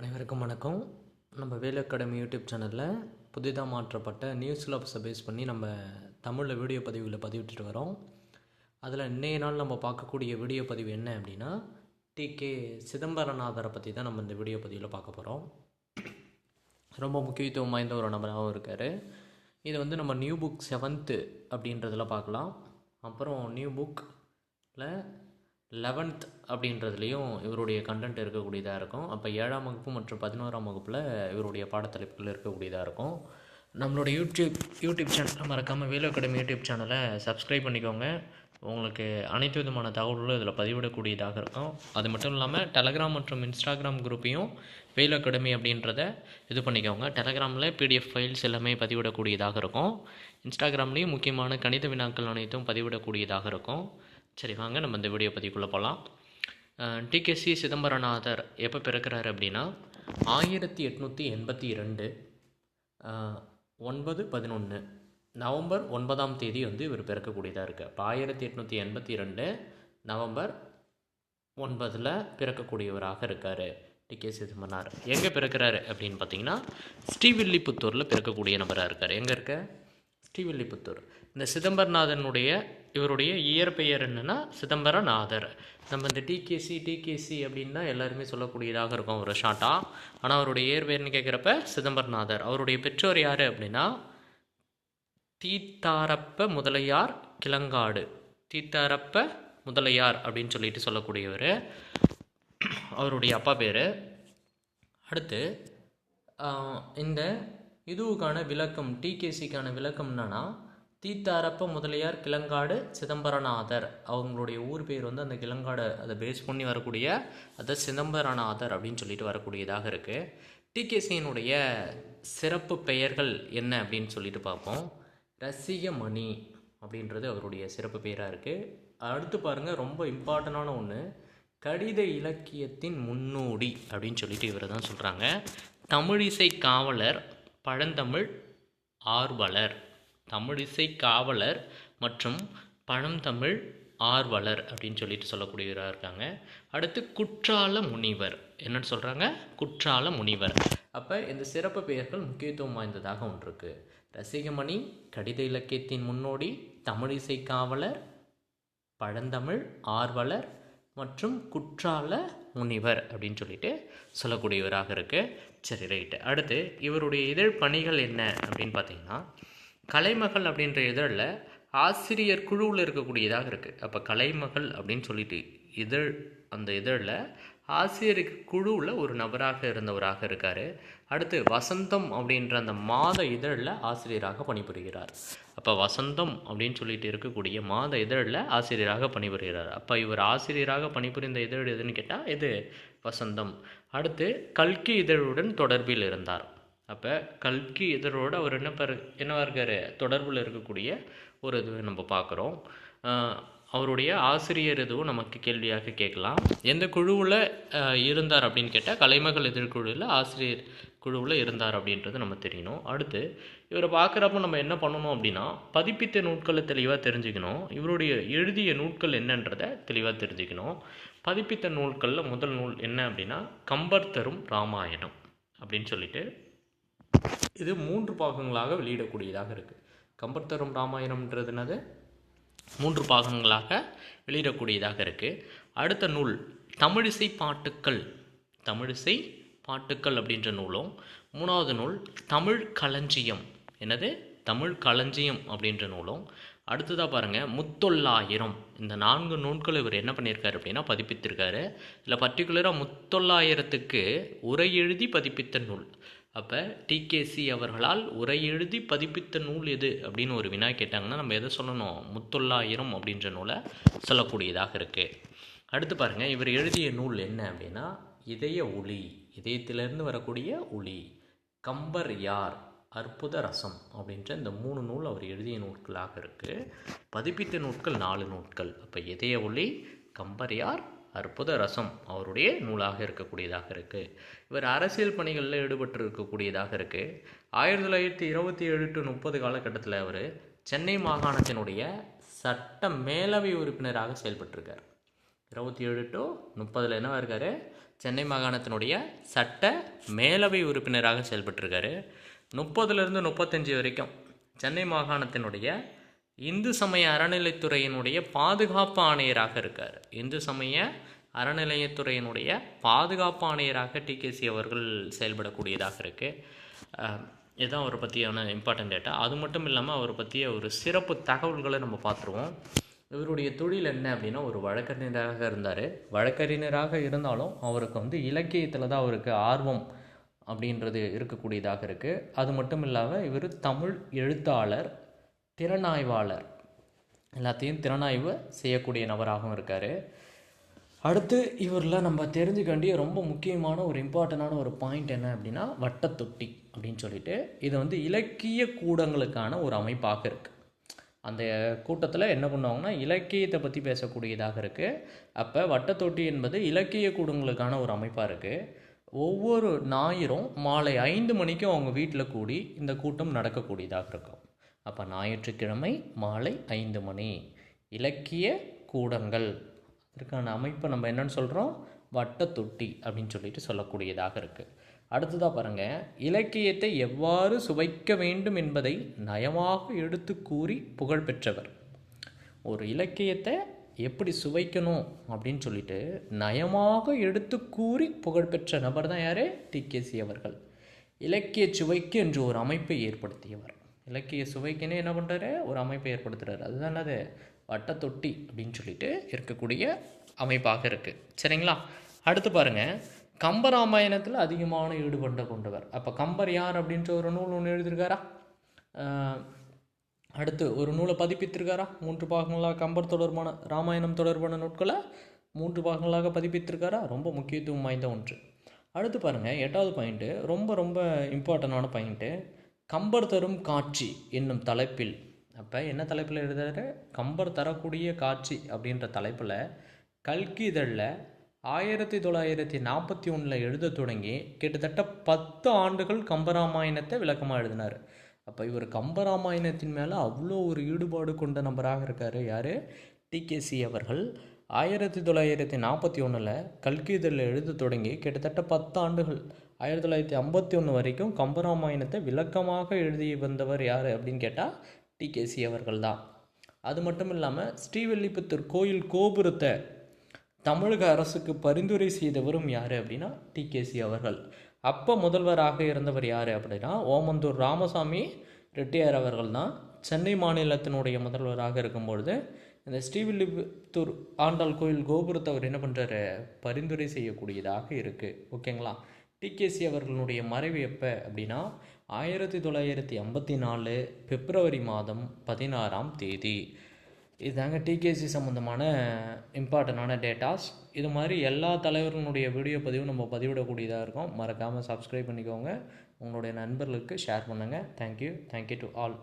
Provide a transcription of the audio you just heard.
அனைவருக்கும் வணக்கம். நம்ம வேலை அகாடமி யூடியூப் சேனலில் புதிதாக மாற்றப்பட்ட நியூஸ் சிலபஸை பேஸ் பண்ணி நம்ம தமிழில் வீடியோ பதிவுகளை பதிவிட்டுட்டு வரோம். அதில் இன்றைய நாள் நம்ம பார்க்கக்கூடிய வீடியோ பதிவு என்ன அப்படின்னா டிகே சிதம்பரநாதரை பற்றி தான் நம்ம இந்த வீடியோ பதிவில் பார்க்க போகிறோம் ரொம்ப முக்கியத்துவம் வாய்ந்த ஒரு நபராகவும் இருக்கார். இது வந்து நம்ம நியூ புக் செவன்த்து அப்படின்றதில் பார்க்கலாம். அப்புறம் நியூ புக்கில் லெவன்த் அப்படின்றதுலேயும் இவருடைய கண்டென்ட் இருக்கக்கூடியதாக இருக்கும். அப்போ ஏழாம் வகுப்பு மற்றும் பதினோராம் வகுப்பில் இவருடைய பாடத்தலைப்புகள் இருக்கக்கூடியதாக இருக்கும். நம்மளோட யூடியூப் யூடியூப் சேனல் மறக்காமல் வேலு அகாடமி யூடியூப் சேனலை சப்ஸ்கிரைப் பண்ணிக்கோங்க. உங்களுக்கு அனைத்து விதமான தகவல்களும் இதில் பதிவிடக்கூடியதாக இருக்கும். அது மட்டும் இல்லாமல் டெலகிராம் மற்றும் இன்ஸ்டாகிராம் குரூப்பையும் வேலு அகாடமி அப்படின்றத இது பண்ணிக்கோங்க. டெலகிராமில் பிடிஎஃப் ஃபைல்ஸ் எல்லாமே பதிவிடக்கூடியதாக இருக்கும். இன்ஸ்டாகிராம்லேயும் முக்கியமான கணித வினாக்கள் அனைத்தும் பதிவிடக்கூடியதாக இருக்கும். சரி வாங்க நம்ம இந்த வீடியோ பதிக்குள்ளே போகலாம் டிகேசி சிதம்பரநாதர் எப்போ பிறக்கிறாரு அப்படின்னா ஆயிரத்தி எட்நூற்றி எண்பத்தி ரெண்டு ஒன்பது பதினொன்று நவம்பர் ஒன்பதாம் தேதி வந்து இவர் பிறக்கக்கூடியதாக இருக்குது இப்போ ஆயிரத்தி எட்நூற்றி எண்பத்தி ரெண்டு நவம்பர் ஒன்பதில் பிறக்கக்கூடியவராக இருக்கார் டிகே சிதம்பரனார். எங்கே பிறக்கிறாரு அப்படின்னு பார்த்தீங்கன்னா ஸ்ரீவில்லிபுத்தூரில் பிறக்கக்கூடிய நபராக இருக்கார். எங்கே இருக்க? ஸ்ரீவில்லிபுத்தூர். இந்த சிதம்பரநாதனுடைய இவருடைய இயற்பெயர் என்னென்னா சிதம்பரநாதர். நம்ம இந்த டிகேசி டிகேசி அப்படின்னா எல்லாருமே சொல்லக்கூடியதாக இருக்கும் ஒரு ஷார்ட்டாக ஆனால் அவருடைய இயற்பெயர்னு கேட்குறப்ப? சிதம்பரநாதர். அவருடைய பெற்றோர் யார் அப்படின்னா? தீத்தாரப்ப முதலையார் கிளங்காடு தீத்தாரப்ப முதலையார் அப்படின்னு சொல்லிட்டு சொல்லக்கூடியவர். அவருடைய அப்பா பேர். அடுத்து இந்த இதுவுக்கான விளக்கம் டிகேசிக்கான விளக்கம் என்னன்னா தீத்தாரப்ப முதலியார் கிளங்காடு சிதம்பரநாதர். அவங்களுடைய ஊர் பேர் வந்து அந்த கிளங்காடு அதை பேஸ் பண்ணி வரக்கூடிய அதை சிதம்பரநாதர் அப்படின்னு சொல்லிட்டு வரக்கூடியதாக இருக்குது டிகேசியினுடைய சிறப்பு பெயர்கள் என்ன அப்படின்னு சொல்லிட்டு பார்ப்போம். ரசிகமணி அப்படின்றது அவருடைய சிறப்பு பெயராக இருக்குது அடுத்து பாருங்கள் ரொம்ப இம்பார்ட்டண்டான ஒன்று கடித இலக்கியத்தின் முன்னோடி அப்படின்னு சொல்லிட்டு இவரை தான் சொல்கிறாங்க தமிழிசை காவலர் பழந்தமிழ் ஆர்வலர் தமிழிசை காவலர் மற்றும் பழந்தமிழ் ஆர்வலர் அப்படின்னு சொல்லிட்டு சொல்லக்கூடியவராக இருக்காங்க. அடுத்து குற்றால முனிவர். என்னன்னு சொல்கிறாங்க குற்றால முனிவர். அப்போ இந்த சிறப்பு பெயர்கள் முக்கியத்துவம் வாய்ந்ததாக ஒன்று இருக்குது ரசிகமணி கடித இலக்கியத்தின் முன்னோடி தமிழிசை காவலர் பழந்தமிழ் ஆர்வலர் மற்றும் குற்றால முனிவர் அப்படின்னு சொல்லிட்டு சொல்லக்கூடியவராக இருக்குது சரி ரைட்டு அடுத்து இவருடைய இதழ் பணிகள் என்ன அப்படின்னு பார்த்தீங்கன்னா கலைமகள் அப்படின்ற இதழில் ஆசிரியர் குழுவில் இருக்கக்கூடியதாக இருக்குது அப்போ கலைமகள் அப்படின்னு சொல்லிட்டு இதழ் அந்த இதழில் ஆசிரியருக்கு குழுவில் ஒரு நபராக இருந்தவராக இருக்கார். அடுத்து வசந்தம் அப்படின்ற அந்த மாத இதழில் ஆசிரியராக பணிபுரிகிறார். அப்போ வசந்தம் அப்படின்னு சொல்லிட்டு இருக்கக்கூடிய மாத இதழில் ஆசிரியராக பணிபுரிகிறார். அப்போ இவர் ஆசிரியராக பணிபுரிந்த இதழ் எதுன்னு கேட்டால் இது வசந்தம். அடுத்து கல்கி இதழுடன் தொடர்பில் இருந்தார். அப்போ கல்கி இதழோடு அவர் என்ன பர் என்னவா இருக்கார்? தொடர்பில் இருக்கக்கூடிய ஒரு இது நம்ம பார்க்குறோம் அவருடைய ஆசிரியர் எதுவும் நமக்கு கேள்வியாக கேட்கலாம். எந்த குழுவில் இருந்தார் அப்படின்னு கேட்டால் கலைமகள் எதிர்குழுவில் ஆசிரியர் குழுவில் இருந்தார் அப்படின்றது நம்ம தெரியணும். அடுத்து இவரை பார்க்குறப்ப நம்ம என்ன பண்ணணும் அப்படின்னா பதிப்பித்த நூட்களை தெளிவாக தெரிஞ்சுக்கணும். இவருடைய எழுதிய நூட்கள் என்னன்றதை தெளிவாக தெரிஞ்சுக்கணும். பதிப்பித்த நூல்களில் முதல் நூல் என்ன அப்படின்னா கம்பர் தரும் ராமாயணம் அப்படின்னு சொல்லிட்டு இது மூன்று பாகங்களாக வெளியிடக்கூடியதாக இருக்குது கம்பர் தரும் ராமாயணம்ன்றது என்னது? மூன்று பாகங்களாக வெளியிடக்கூடியதாக இருக்குது அடுத்த நூல் தமிழிசை பாட்டுக்கள். தமிழிசை பாட்டுக்கள் அப்படின்ற நூலும். மூணாவது நூல் தமிழ் களஞ்சியம். என்னது? தமிழ் களஞ்சியம் அப்படின்ற நூலும். அடுத்ததாக பாருங்கள் முத்தொள்ளாயிரம். இந்த நான்கு நூல்கள் இவர் என்ன பண்ணியிருக்காரு அப்படின்னா பதிப்பித்திருக்காரு. இதில் பர்டிகுலராக முத்தொள்ளாயிரத்துக்கு உரை எழுதி பதிப்பித்த நூல். அப்போ டிகேசி அவர்களால் உரை எழுதி பதிப்பித்த நூல் எது அப்படின்னு ஒரு வினா கேட்டாங்கன்னா நம்ம எதை சொல்லணும்? முத்தொள்ளாயிரம் அப்படின்ற நூலை சொல்லக்கூடியதாக இருக்குது அடுத்து பாருங்கள் இவர் எழுதிய நூல் என்ன அப்படின்னா இதய ஒளி இதயத்திலிருந்து வரக்கூடிய ஒளி கம்பர் யார் அற்புத ரசம் அப்படின்ற இந்த மூணு நூல் அவர் எழுதிய நூட்களாக இருக்குது பதிப்பித்த நூட்கள் நாலு நூட்கள் அப்போ இதய ஒளி கம்பர் யார் அற்புத ரசம் அவருடைய நூலாக இருக்கக்கூடியதாக இருக்குது இவர் அரசியல் பணிகளில் ஈடுபட்டு இருக்கக்கூடியதாக இருக்குது ஆயிரத்தி தொள்ளாயிரத்தி இருபத்தி ஏழு டு முப்பது காலகட்டத்தில் அவர் சென்னை மாகாணத்தினுடைய சட்ட மேலவை உறுப்பினராக செயல்பட்டிருக்கார். இருபத்தி ஏழு டு முப்பதில் என்னவாக இருக்கார் சென்னை மாகாணத்தினுடைய சட்ட மேலவை உறுப்பினராக செயல்பட்டிருக்காரு. முப்பதுலேருந்து முப்பத்தஞ்சு வரைக்கும் சென்னை மாகாணத்தினுடைய இந்து சமய அறநிலைத்துறையினுடைய பாதுகாப்பு ஆணையராக இருக்கார். இந்து சமய அறநிலையத்துறையினுடைய பாதுகாப்பு ஆணையராக டிகேசி அவர்கள் செயல்படக்கூடியதாக இருக்குது இதுதான் அவரை பற்றியான இம்பார்ட்டன்ட் டேட்டா அது மட்டும் இல்லாமல் அவரை பற்றிய ஒரு சிறப்பு தகவல்களை நம்ம பார்த்துருவோம். இவருடைய தொழில் என்ன அப்படின்னா ஒரு வழக்கறிஞராக இருந்தார். வழக்கறிஞராக இருந்தாலும் அவருக்கு வந்து இலக்கியத்தில் தான் அவருக்கு ஆர்வம் அப்படின்றது இருக்கக்கூடியதாக இருக்குது அது மட்டும் இல்லாமல் இவர் தமிழ் எழுத்தாளர் திறனாய்வாளர். எல்லாத்தையும் திறனாய்வு செய்யக்கூடிய நபராகவும் இருக்கார். அடுத்து இவரில் நம்ம தெரிஞ்சுக்க வேண்டிய ரொம்ப முக்கியமான ஒரு இம்பார்ட்டண்டான ஒரு பாயிண்ட் என்ன அப்படின்னா வட்டத்தொட்டி அப்படின்னு சொல்லிட்டு இது வந்து இலக்கிய கூடங்களுக்கான ஒரு அமைப்பாக இருக்குது அந்த கூட்டத்தில் என்ன பண்ணுவாங்கன்னா இலக்கியத்தை பற்றி பேசக்கூடியதாக இருக்குது அப்போ வட்டத்தொட்டி என்பது இலக்கிய கூடங்களுக்கான ஒரு அமைப்பாக இருக்குது ஒவ்வொரு ஞாயிறும் மாலை ஐந்து மணிக்கு அவங்க வீட்டில் கூடி இந்த கூட்டம் நடக்கக்கூடியதாக இருக்கும். அப்போ ஞாயிற்றுக்கிழமை மாலை ஐந்து மணி. இலக்கிய கூடங்கள். அதற்கான அமைப்பை நம்ம என்னென்னு சொல்கிறோம் வட்டத்தொட்டி அப்படின்னு சொல்லிட்டு சொல்லக்கூடியதாக இருக்குது அடுத்ததாக பாருங்கள் இலக்கியத்தை எவ்வாறு சுவைக்க வேண்டும் என்பதை நயமாக எடுத்து கூறி புகழ் பெற்றவர். ஒரு இலக்கியத்தை எப்படி சுவைக்கணும் அப்படின்னு சொல்லிட்டு நயமாக எடுத்து கூறி புகழ்பெற்ற நபர் தான் யார்? டிகேசி அவர்கள். இலக்கிய சுவைக்கு என்று ஒரு அமைப்பை ஏற்படுத்தியவர். இலக்கிய சுவைக்குன்னு என்ன பண்ணுறாரு ஒரு அமைப்பை ஏற்படுத்துகிறாரு அதுதான் அது வட்டத்தொட்டி அப்படின்னு சொல்லிட்டு இருக்கக்கூடிய அமைப்பாக இருக்குது சரிங்களா? அடுத்து பாருங்கள் கம்பராமாயணத்தில் அதிகமான ஈடுபட்ட கொண்டவர். அப்போ கம்பர் யார் அப்படின்ற ஒரு நூல் ஒன்று எழுதியிருக்காரா? அடுத்து ஒரு நூலை பதிப்பித்திருக்காரா? மூன்று பாகங்களாக கம்பர் தொடர்பான ராமாயணம் தொடர்பான நூட்களை மூன்று பாகங்களாக பதிப்பித்திருக்காரா? ரொம்ப முக்கியத்துவம் வாய்ந்த ஒன்று. அடுத்து பாருங்கள் எட்டாவது பாயிண்ட்டு ரொம்ப ரொம்ப இம்பார்ட்டண்டான பாயிண்ட்டு கம்பர் தரும் காட்சி என்னும் தலைப்பில். அப்போ என்ன தலைப்பில் எழுதுறாரு? கம்பர் தரக்கூடிய காட்சி அப்படின்ற தலைப்பில் கல்கி இதழில் ஆயிரத்தி தொள்ளாயிரத்தி நாற்பத்தி ஒன்றில் எழுத தொடங்கி கிட்டத்தட்ட பத்து ஆண்டுகள் கம்பராமாயணத்தை விளக்கமாக எழுதினார். அப்போ இவர் கம்பராமாயணத்தின் மேலே அவ்வளோ ஒரு ஈடுபாடு கொண்ட நபராக இருக்கார் யார்? டிகேசி அவர்கள். ஆயிரத்தி தொள்ளாயிரத்தி நாற்பத்தி ஒன்றில் கல்கி இதழில் எழுத தொடங்கி கிட்டத்தட்ட பத்து ஆண்டுகள் ஆயிரத்தி தொள்ளாயிரத்தி ஐம்பத்தி ஒன்று வரைக்கும் கம்பராமாயணத்தை விளக்கமாக எழுதி வந்தவர் யார் அப்படின்னு கேட்டால் டிகேசி அவர்கள் தான். அது மட்டும் இல்லாமல் ஸ்ரீவில்லிபுத்தூர் கோயில் கோபுரத்தை தமிழக அரசுக்கு பரிந்துரை செய்தவரும் யார் அப்படின்னா டிகேசி அவர்கள். அப்போ முதல்வராக இருந்தவர் யார் அப்படின்னா ஓமந்தூர் ராமசாமி ரெட்டியார் அவர்கள் தான். சென்னை மாநிலத்தினுடைய முதல்வராக இருக்கும்பொழுது இந்த ஸ்ரீவில்லிபுத்தூர் ஆண்டாள் கோயில் கோபுரத்தை அவர் என்ன பண்ணுறாரு பரிந்துரை செய்யக்கூடியதாக இருக்குது ஓகேங்களா? டிகேசி அவர்களுடைய மறைவு எப்போ அப்படின்னா ஆயிரத்தி தொள்ளாயிரத்தி ஐம்பத்தி நாலு பிப்ரவரி மாதம் பதினாறாம் தேதி. இதுதாங்க டிகேசி சம்மந்தமான இம்பார்ட்டண்டான டேட்டாஸ் இது மாதிரி எல்லா தலைவர்களுடைய வீடியோ பதிவும் நம்ம பதிவிடக்கூடியதாக இருக்கும். மறக்காமல் சப்ஸ்கிரைப் பண்ணிக்கோங்க. உங்களுடைய நண்பர்களுக்கு ஷேர் பண்ணுங்கள் தேங்க்யூ தேங்க்யூ டு ஆல்